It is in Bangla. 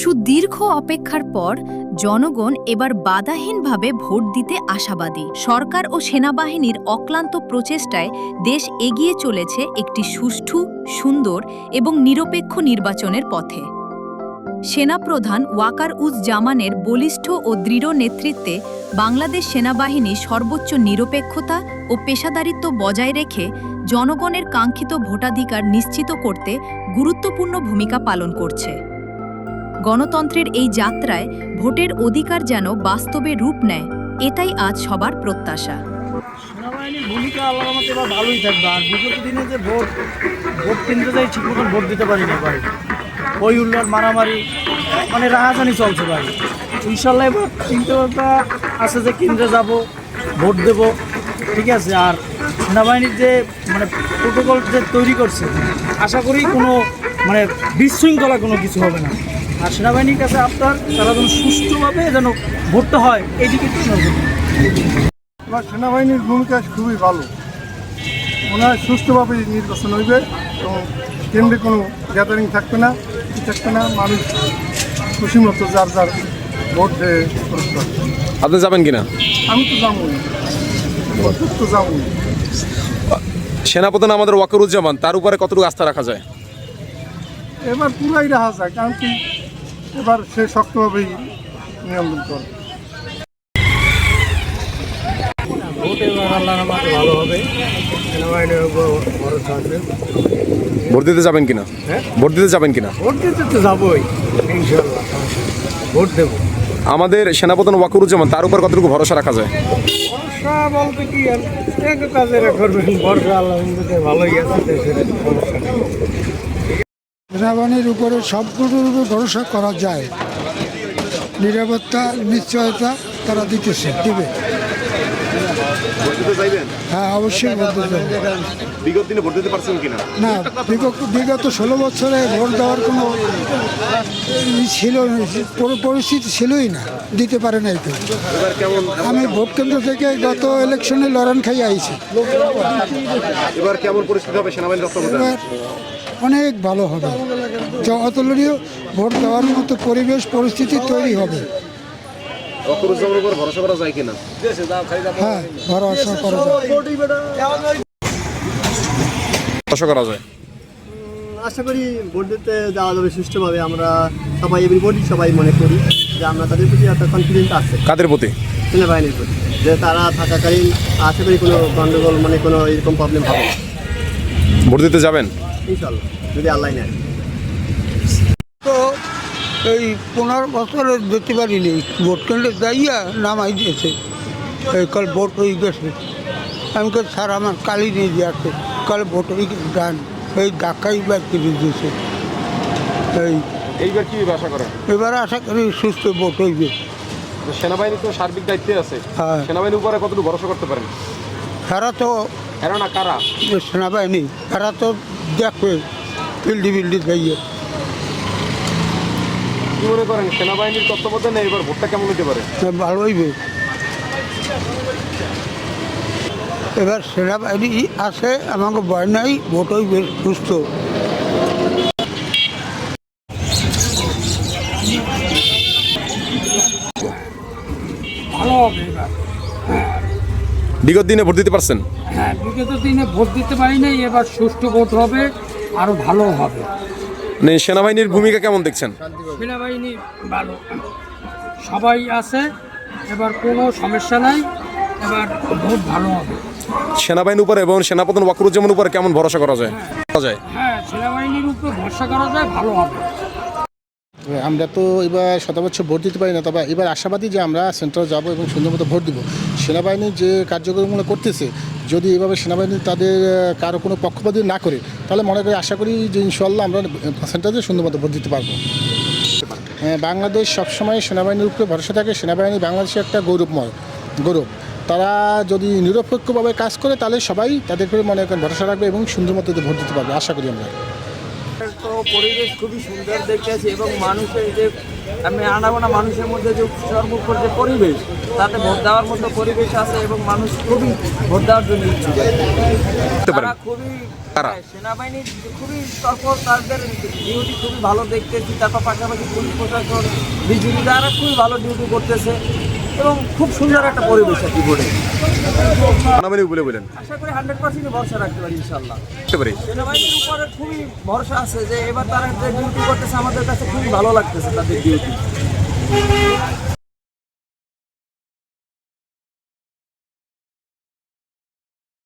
সুদীর্ঘ অপেক্ষার পর জনগণ এবার বাধাহীনভাবে ভোট দিতে আশাবাদী। সরকার ও সেনাবাহিনীর অক্লান্ত প্রচেষ্টায় দেশ এগিয়ে চলেছে একটি সুষ্ঠু, সুন্দর এবং নিরপেক্ষ নির্বাচনের পথে। সেনাপ্রধান ওয়াকার উজ জামানের বলিষ্ঠ ও দৃঢ় নেতৃত্বে বাংলাদেশ সেনাবাহিনী সর্বোচ্চ নিরপেক্ষতা ও পেশাদারিত্ব বজায় রেখে জনগণের কাঙ্ক্ষিত ভোটাধিকার নিশ্চিত করতে গুরুত্বপূর্ণ ভূমিকা পালন করছে। গণতন্ত্রের এই যাত্রায় ভোটের অধিকার যেন বাস্তবে রূপ নেয়, এটাই আজ সবার প্রত্যাশা। সেনাবাহিনীর ভূমিকা আল্লাহর মতো এবার ভালোই থাকবে। আর ভোট ভোট কেন্দ্রে ভোট দিতে পারি না ভাই ওই মারামারি মানে রাহাজানি চলছে ভাই। ইনশাল্লাহ এবার চিন্তাভাবনা আছে যে কেন্দ্রে যাব, ভোট দেব, ঠিক আছে? আর সেনাবাহিনীর যে মানে প্রোটোকল যে তৈরি করছে, আশা করি কোনো মানে বিশৃঙ্খলা কোনো কিছু হবে না। আর সেনাবাহিনীর কাছে আপনার তারা যেন সুষ্ঠুভাবে যেন ভোটটা হয় নজর আমার সেনাবাহিনীর ভূমিকা খুবই ভালো। মনে হয় সুষ্ঠুভাবে নির্বাচন হইবে এবং কেন্দ্রে কোনো গ্যাদারিং থাকবে না কিছু থাকবে না মানুষ খুশি মতো যার যার ভোট দিয়ে। আপনি যাবেন কিনা? আমি তো যাবোই ভোট তো যাবোই সেনাপ্রধান আমাদের ওয়াকারুজ্জামান তার উপরে কতটুকু আস্থা রাখা যায়? এবার পুরাই রাখা যায় কারণ কি এবার সে শক্তভাবেই নিয়ন্ত্রণ করে ভোট আছে। ভোট দিতে যাবেন কিনা? হ্যাঁ? ভোট দিতে যাবেন কিনা? ভোট দিতে তো যাবোই ইনশাল্লাহ ভোট দেবো। আমাদের সেনাপ্রধান ওয়াকারুজ্জামান তার উপর কতটুকু ভরসা রাখা যায়? ভরসা বলতে কি আর করবেন ভরসা আল্লাহ ভালোই আছে দেশের সমস্যা নেই। সেনাবাহিনীর উপরে সবগুলোর উপর ভরসা করা যায়। নিরাপত্তা নিশ্চয়তা তারা দিতেছে দিবে। হ্যাঁ অবশ্যই বলতে চাই বিগত দিনে ভোট দিতে পারছেন কিনা? না বিগত বিগত ষোলো বছরে ভোট দেওয়ার কোনো ছিল না, পরিস্থিতি ছিলই না দিতে পারে নাই কেউ। আমি ভোট কেন্দ্র থেকে গত ইলেকশনে লড়ান খাই আইছি। এবার কেমন পরিস্থিতি হবে এবার অনেক ভালো হবে। অতুলনীয় ভোট দেওয়ার মতো পরিবেশ পরিস্থিতি তৈরি হবে। ওয়াকারুজ্জামানের উপর ভরসা করা যায় কিনা? হ্যাঁ ভরসা করা যায়। ভরসা করা যায়? আশা করি ভোট দিতে যাওয়া যাবে সুষ্ঠুভাবে। আমরা সবাই এভরিবডি সবাই মনে করি যে আমরা তাদের প্রতি একটা কনফিডেন্স আছে। কাদের প্রতি? সেনাবাহিনীর প্রতি। যে তারা থাকাকালীন আশা করি কোনো গণ্ডগোল মানে কোনো এরকম প্রবলেম হবে না। ভোট দিতে যাবেন? ইনশাল্লাহ যদি আল্লাহ নেয়। তো এই পনেরো বছরে যেতে পারিনি। ভোট কেন্দ্রে যাইয়া নামাই দিয়েছে। এই কাল ভোট হয়ে গেছে। আমি কাল স্যার আমার কালি নিয়ে যাচ্ছে। কাল ভোট হয়ে গেছে ডান এই ধাক্কাই ব্যাগ কিনে দিয়েছে। এই এইবার কি আশা করেন? এবার আশা করি সুস্থ ভোট হইবে সেনাবাহিনী তো সার্বিক দায়িত্বে আছে। হ্যাঁ। সেনাবাহিনীর উপরে কতটুকু ভরসা করতে পারেন? তারা তো এরা না কারা? সেনাবাহিনী তারা তো দেখবে ফিল্ডি ফিল্ডি যাইয়ে। কি মনে করেন সেনাবাহিনীর তত্ত্বাবধানে এবার ভোটটা কেমন হতে পারে? ভালো হইবে। এবার সেনাবাহিনী আছে আমাকে ভয় নাই ভোট হইবে সুস্থ। ভালো হবে এবার। বিগত দিনে ভোট দিতে পারছেন? হ্যাঁ বিগত দিনে ভোট দিতে পারি নাই এবার সুষ্ঠু ভোট হবে আরও ভালো হবে। মানে সেনাবাহিনীর ভূমিকা কেমন দেখছেন? সেনাবাহিনী ভালো। সবাই আছে এবার কোনো সমস্যা নাই এবার ভোট ভালো হবে। সেনাবাহিনীর উপরে এবং সেনাপ্রধান ওয়াকারুজ্জামানের উপরে কেমন ভরসা করা যায়? করা যায়। হ্যাঁ সেনাবাহিনীর উপর ভরসা করা যায় ভালো হবে। আমরা তো এবার শতবচ্ছ ভোট দিতে পারি না তবে এবার আশাবাদী যে আমরা সেন্ট্রাল যাব এবং সুন্দর মতো ভোট দিব। সেনাবাহিনী যে কার্যক্রমগুলো করতেছে যদি এভাবে সেনাবাহিনী তাদের কারও কোনো পক্ষপাতি না করে তাহলে মনে করি আশা করি যে ইনশাল্লাহ আমরা পার্সেন্টাজে সুন্দর মতো ভোট দিতে পারব। হ্যাঁ, বাংলাদেশ সবসময় সেনাবাহিনীর উপরে ভরসা থাকে সেনাবাহিনী বাংলাদেশে একটা গৌরবময় গৌরব। তারা যদি নিরপেক্ষভাবে কাজ করে তাহলে সবাই তাদের উপরে মনে করেন ভরসা রাখবে এবং সুন্দর মতো ভোট দিতে পারবে আশা করি আমরা। পরিবেশ খুবই সুন্দর দেখতেছি এবং মানুষের যে আমি আনাগোনা মানুষের মধ্যে যে সর্বোপর যে পরিবেশ তাতে ভোট দেওয়ার মতো পরিবেশ আছে এবং মানুষ খুবই ভোট দেওয়ার জন্য ইচ্ছুক তারা খুবই? হ্যাঁ, সেনাবাহিনী খুবই তৎপর তাদের ডিউটি খুবই ভালো দেখতেছি তারপর পাশাপাশি পুলিশ প্রশাসন বিজেপি তারা খুবই ভালো ডিউটি করতেছে। এবং খুব সুন্দর একটা পরিবেশ আর কি বোর্ডে। সেনাবাহিনী বলে বলেন। আশা করি হান্ড্রেড পার্সেন্ট ভরসা রাখতে পারি ইনশাল্লাহ বুঝতে পারি। সেনাবাহিনীর উপরে খুবই ভরসা আছে যে এবার তারা যে ডিউটি করতেছে আমাদের কাছে খুবই ভালো লাগতেছে তাদের ডিউটি